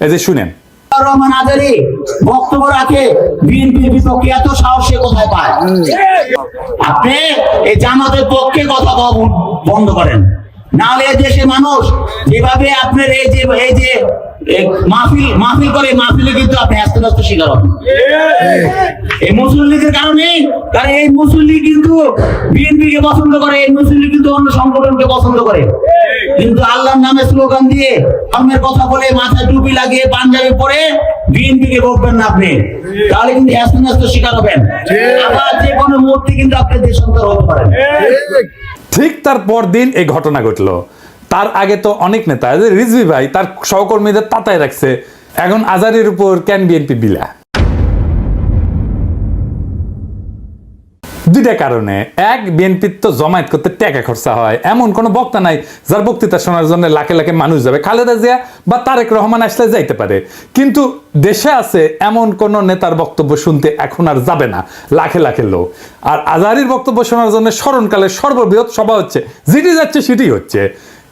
এই যে শুনেন। রহমান আজারি বক্তব্য রাখে বিএনপির বিপক্ষে এত সাহস সে কোথায় পায়? আপনি এই জামাতের পক্ষে কথা বন্ধ করেন। নাহলে দেশের মানুষ যেভাবে আপনার এই যে এই যে মাহফিল মাহফিল করে মাহফিলে কিন্তু আপনি আস্তে আস্তে শিকার হবেন। এই মুসলিম লীগের কারণে কারণ এই মুসলিম লীগ কিন্তু বিএনপি কে পছন্দ করে এই মুসলিম লীগ কিন্তু অন্য সংগঠনকে পছন্দ করে। কিন্তু আল্লাহর নামে স্লোগান দিয়ে ধর্মের কথা বলে মাথায় টুপি লাগিয়ে পাঞ্জাবি পরে বিএনপি কে বলবেন না আপনি। তাহলে কিন্তু আস্তে আস্তে শিকার হবেন। আবার যে কোনো মুহূর্তে কিন্তু আপনি দেশান্তর হতে পারেন ঠিক তার পরদিন এই ঘটনা ঘটলো। তার আগে তো অনেক নেতা রিজভি ভাই, তার সহকর্মীদের তাতায় রাখছে। এখন আজারের উপর ক্যান বিএনপি বিলা? দুইটা কারণে। এক বিএনপির তো জমায়েত করতে টাকা খরচা হয়। এমন কোনো বক্তা নাই যার বক্তৃতা শোনার জন্য লাখে লাখে মানুষ যাবে। খালেদা জিয়া বা তারেক রহমান আসলে যাইতে পারে। কিন্তু দেশে আছে এমন কোন নেতার বক্তব্য শুনতে এখন আর যাবে না। লাখে লাখে লোক। আর আজহারির বক্তব্য শোনার জন্য স্মরণকালে সর্ববৃহৎ সভা হচ্ছে। যেটি যাচ্ছে সেটি হচ্ছে।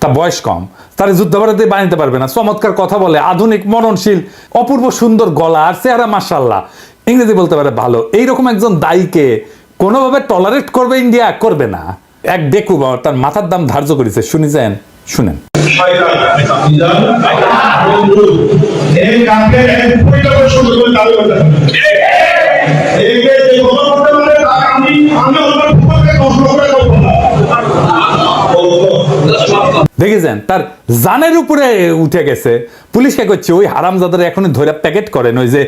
তার বয়স কম, তার যুদ্ধাপরাধী বানাইতে পারবে না। চমৎকার কথা বলে, আধুনিক মননশীল অপূর্ব সুন্দর গলা আর চেহারা মাসাল্লাহ ইংরেজি বলতে পারে ভালো। এইরকম একজন দায়ীকে কোনোভাবে টলারেট করবে ইন্ডিয়া করবে না। এক ডেকু বাবা তার মাথার দাম ধার্য করেছে। শুনেছেন শুনেন। শয়তান বন্ধু এই দেখেছেন? তার জানের উপরে উঠে গেছে। পুলিশকে করছে ওই হারামজাদার এখনই ধরে প্যাকেট করেন। ওই যে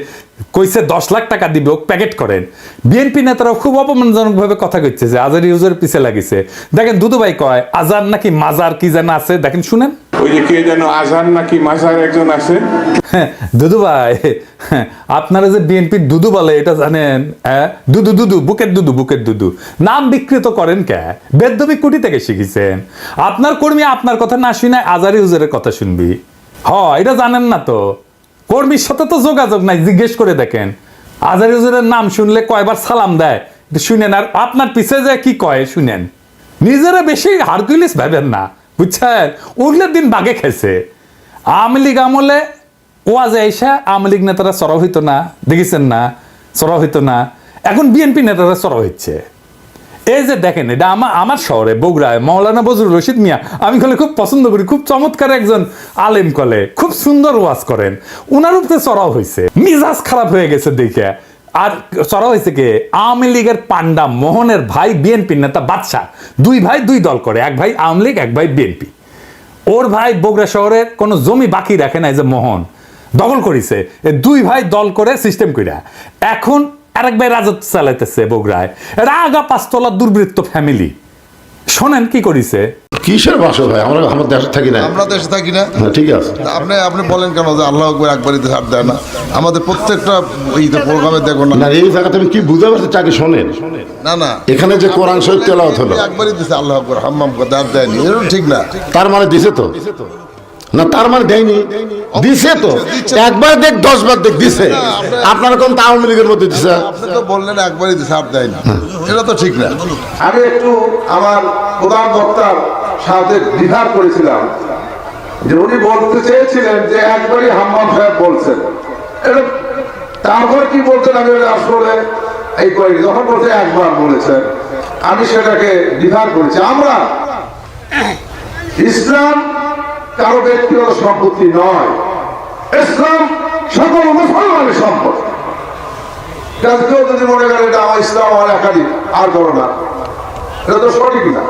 কইছে, দশ লাখ টাকা দিবে, ওকে প্যাকেট করেন। বিএনপি নেতারা খুব অপমানজনকভাবে কথা কইছে যে আজার ইউজের পিছিয়ে লাগিছে। দেখেন, দুদুভাই কয় আজার নাকি মাজার কি যেন আছে? দেখেন, শুনেন। ওই যে কে যেন আছে? হ্যাঁ, দুদু হ্যাঁ, আপনারা যে বিএনপির দুদু বলে এটা জানেন হ্যাঁ? দুদু দুদু বুকের দুদু বুকের দুদু। নাম বিকৃত করেন কে? বেদ্যবি কুটি থেকে শিখেছেন। আপনার কর্মী আপনার কথা না শুনে আজারি হুজুরের কথা শুনবি। হ এটা জানেন না তো। কর্মীর সাথে তো যোগাযোগ নাই জিজ্ঞেস করে দেখেন। আজারি হুজুরের নাম শুনলে কয়বার সালাম দেয় শুনেন। আর আপনার পিছে যে কি কয় শুনেন। নিজেরা বেশি হারকুলিস ভাবেন না। বুঝছেন? উঠলের দিন বাগে খেছে। আওয়ামী লীগ আমলে ওয়াজে আইসা আওয়ামী লীগ নেতারা সরব হইতো না, দেখেছেন না? সরব হইতো না। এখন বিএনপি নেতারা সরব হচ্ছে এই যে দেখেন, এটা আমার আমার শহরে, বগুড়ায়, মৌলানা বজরুল রশিদ মিয়া, আমি কলে খুব পছন্দ করি, খুব চমৎকার একজন আলেম কলে, খুব সুন্দর ওয়াজ করেন। উনার উপরে চড়াও হয়েছে মিজাজ খারাপ হয়ে গেছে দেখে। আর চড়া হয়েছে কে? আওয়ামী লীগের পান্ডা মোহনের ভাই বিএনপি নেতা বাদশাহ। দুই ভাই, দুই দল করে। এক ভাই আওয়ামী লীগ, এক ভাই বিএনপি। ওর ভাই বগুড়া শহরের কোনো জমি বাকি রাখে না যে মোহন। দখল করিছে। দুই ভাই দল করে সিস্টেম কইরা। এখন আরেক ভাই রাজত্ব চালাইতেছে বগুড়ায়। রাগা পাঁচতলা দুর্বৃত্ত ফ্যামিলি শোনেন কি করিছে? কিসের বাসো ভাই? আমরা আমার দেশে থাকি না আমরা দেশে থাকি না। হ্যাঁ, ঠিক আছে। আপনি আপনি বলেন কেন যে আল্লাহ আকবর একবারই ছাড় দেয় না? আমাদের প্রত্যেকটা ইতে প্রোগ্রামে দেখো না। না এই জায়গাতে আমি কি বুঝতে পারছি চাকরি শোনেন? না না। এখানে যে কোরআন শহীদ তেলাওয়াত হলো। একবারই দিছে আল্লাহ আকবর হাম্মাম করতে আর দেয়নি। এরকম ঠিক না। তার মানে দিছে তো? না তার মানে দেয়নি। দিছে তো? একবার দেখ দশ বার দেখ দিছে। আপনারা কোন আওয়ামী লীগের মধ্যে দিছে? আপনি তো বললেন একবারই দিছে আর দেয়নি এটা তো ঠিক না। আমি একটু আমার প্রধান বক্তার সাথে দ্বিধার করেছিলাম যে উনি বলতে চেয়েছিলেন যে একবারই হাম্মাম সাহেব বলছেন। তারপর কি বলছেন আমি আসলে এই করি, যখন বলছে একবার বলেছেন, আমি সেটাকে দ্বিধার করেছি। আমরা ইসলাম কারও ব্যক্তিগত সম্পত্তি নয়। ইসলাম সকল মুসলমানের সম্পত্তি। কেউ যদি মনে করে এটা আমার ইসলাম, আমার একাধিক আর করো না। এটা তো সঠিক না।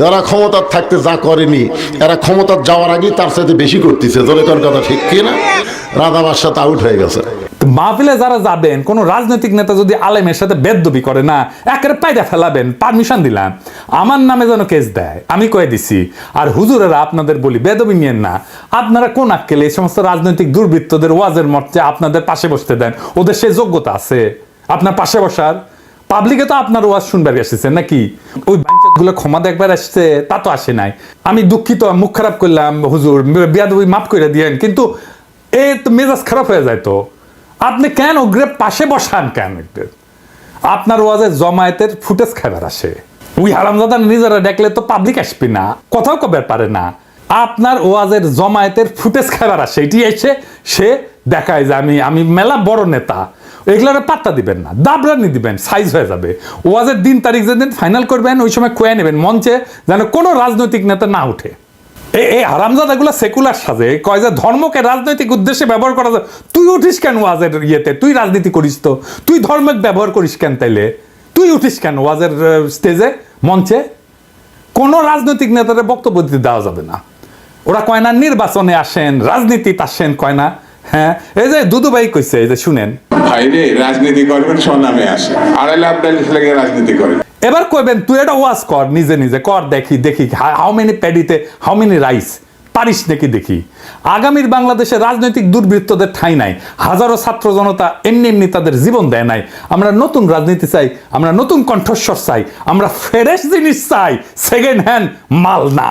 যারা ক্ষমতার থাকতে যা করেনি, এরা ক্ষমতার যাওয়ার আগেই তার সাথে বেশি করতেছে। জনগণ কথা ঠিক কিনা? রাধা বাদশাহ আউট হয়ে গেছে। মাহফিলে যারা যাবেন, কোন রাজনৈতিক নেতা যদি আলেমের সাথে বেদবি করে না একেবারে পায়দা ফেলাবেন পারমিশন দিলাম। আমার নামে যেন কেস দেয়, আমি কয়ে দিছি। আর হুজুরেরা আপনাদের বলি, বেদবি নিয়েন না। আপনারা কোন আক্কেলে এই সমস্ত রাজনৈতিক দুর্বৃত্তদের ওয়াজের মর্চে আপনাদের পাশে বসতে দেন? ওদের সে যোগ্যতা আছে। আপনার পাশে বসার? পাবলিকে তো আপনার ওয়াজ শুনবার এসেছেন নাকি? ওই গুলো ক্ষমা দেখবার আসছে তা তো আসে নাই। আমি দুঃখিত, মুখ খারাপ করলাম, হুজুর বিয়াদবি মাফ করে দিয়েন, কিন্তু এ তো মেজাজ খারাপ হয়ে যায় তো। আপনি কেন ওগ্রে পাশে বসান কেন? আপনার ওয়াজে জমায়েতের ফুটেজ খাবার আসে। ওই হারামজাদা নিজেরা দেখলে তো পাবলিক আসবে না। কথাও কবে পারে না। আপনার ওয়াজের জমায়েতের ফুটেজ খাবার আসে। এটি এসে সে দেখায় যে আমি আমি মেলা বড় নেতা। এগুলোর পাত্তা দিবেন না। দাবরানি দিবেন। সাইজ হয়ে যাবে। ওয়াজের দিন তারিখ যেদিন ফাইনাল করবেন, ওই সময় কয়ে নেবেন। মঞ্চে যেন কোনো রাজনৈতিক নেতা না উঠে। এই হারামজাদা গুলা সেকুলার সাজে। কয় যে ধর্মকে রাজনৈতিক উদ্দেশ্যে ব্যবহার করা যায়। তুই উঠিস কেন ওয়াজের ইয়েতে? তুই রাজনীতি করিস তো। তুই ধর্মের ব্যবহার করিস কেন তাইলে? তুই উঠিস কেন ওয়াজের স্টেজে মঞ্চে? কোনো রাজনৈতিক নেতাদের বক্তব্য দিতে দেওয়া যাবে না। ওরা কয় না, নির্বাচনে আসেন, রাজনীতিতে আসেন, কয় না হ্যাঁ এই যে দুদুভাই কইছে এই যে শুনেন। ভাইরে রাজনীতি করবেন স্বনামে আসে। আড়াই লাখ বিয়াল্লিশ লাখে রাজনীতি করেন এবার কইবেন তুই এটা ওয়াজ কর নিজে নিজে কর দেখি দেখি হাউ মেনি প্যাডিতে হাউ মেনি রাইস পারিস নাকি দেখি? আগামীর বাংলাদেশে রাজনৈতিক দুর্বৃত্তদের ঠাঁই নাই হাজারো ছাত্র জনতা এমনি এমনি তাদের জীবন দেয় নাই। আমরা নতুন রাজনীতি চাই আমরা নতুন কণ্ঠস্বর চাই আমরা ফ্রেশ জিনিস চাই সেকেন্ড হ্যান্ড মাল না।